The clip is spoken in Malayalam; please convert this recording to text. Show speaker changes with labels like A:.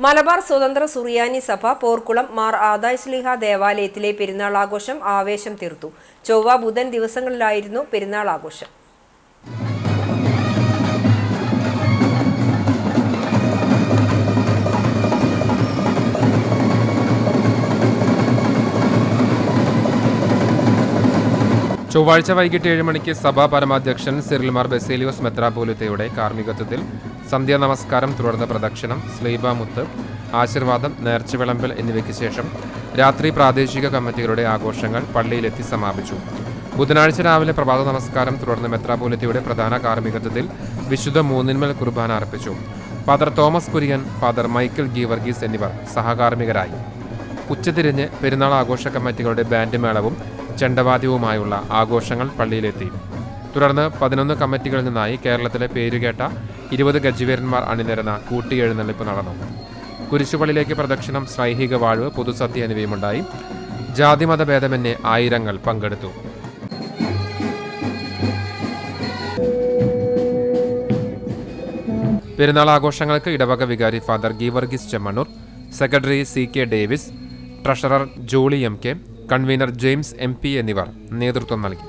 A: മലബാർ സ്വതന്ത്ര സുറിയാനി സഭ പോർക്കുളം മാർ ആദായ് സ്ലിഹ ദേവാലയത്തിലെ പെരുന്നാൾ ആഘോഷം ആവേശം തീർത്തു. ചൊവ്വ ബുധൻ ദിവസങ്ങളിലായിരുന്നു പെരുന്നാൾ ആഘോഷം
B: ചൊവ്വാഴ്ച വൈകിട്ട് ഏഴ് മണിക്ക് സഭാ പരമാധ്യക്ഷൻ സിറിൽമാർ ബെസേലിയോസ് മെത്രാപോലിത്തയുടെ കാർമ്മികത്വത്തിൽ സന്ധ്യാ നമസ്കാരം തുടർന്ന് പ്രദക്ഷിണം സ്ലീബാമുത്ത് ആശീർവാദം നേർച്ച വിളമ്പൽ എന്നിവയ്ക്ക് ശേഷം രാത്രി പ്രാദേശിക കമ്മിറ്റികളുടെ ആഘോഷങ്ങൾ പള്ളിയിലെത്തി സമാപിച്ചു. ബുധനാഴ്ച രാവിലെ പ്രഭാത നമസ്കാരം തുടർന്ന് മെത്രാപോലിത്തയുടെ പ്രധാന കാർമ്മികത്വത്തിൽ വിശുദ്ധ മൂന്നിന്മേൽ കുർബാന അർപ്പിച്ചു. Father Thomas Kurian father Michael Geevarghese എന്നിവർ സഹകാർമ്മികരായി. ഉച്ചതിരിഞ്ഞ് പെരുന്നാൾ ആഘോഷ കമ്മിറ്റികളുടെ ബാൻഡ് മേളവും ചെണ്ടവാദ്യവുമായുള്ള ആഘോഷങ്ങൾ പള്ളിയിലെത്തി. തുടർന്ന് പതിനൊന്ന് കമ്മിറ്റികളിൽ നിന്നായി കേരളത്തിലെ പേരുകേട്ട ഇരുപത് ഗജവീരന്മാർ അണിനിരന്ന കൂട്ടിയെഴുന്നള്ളിപ്പ് നടന്നു. കുരിശുപള്ളിയിലേക്ക് പ്രദക്ഷിണം സ്നൈഹിക വാഴ്വ് പൊതുസദ്യ എന്നിവയുമുണ്ടായി. ജാതിമത ഭേദമന്യേ ആയിരങ്ങൾ പങ്കെടുത്തു. പെരുന്നാൾ ആഘോഷങ്ങൾക്ക് ഇടവക വികാരി father Geevarghese Chemmannur secretary C K Davis treasurer Jolly M K convener James M P എന്നിവർ നേതൃത്വം നൽകി.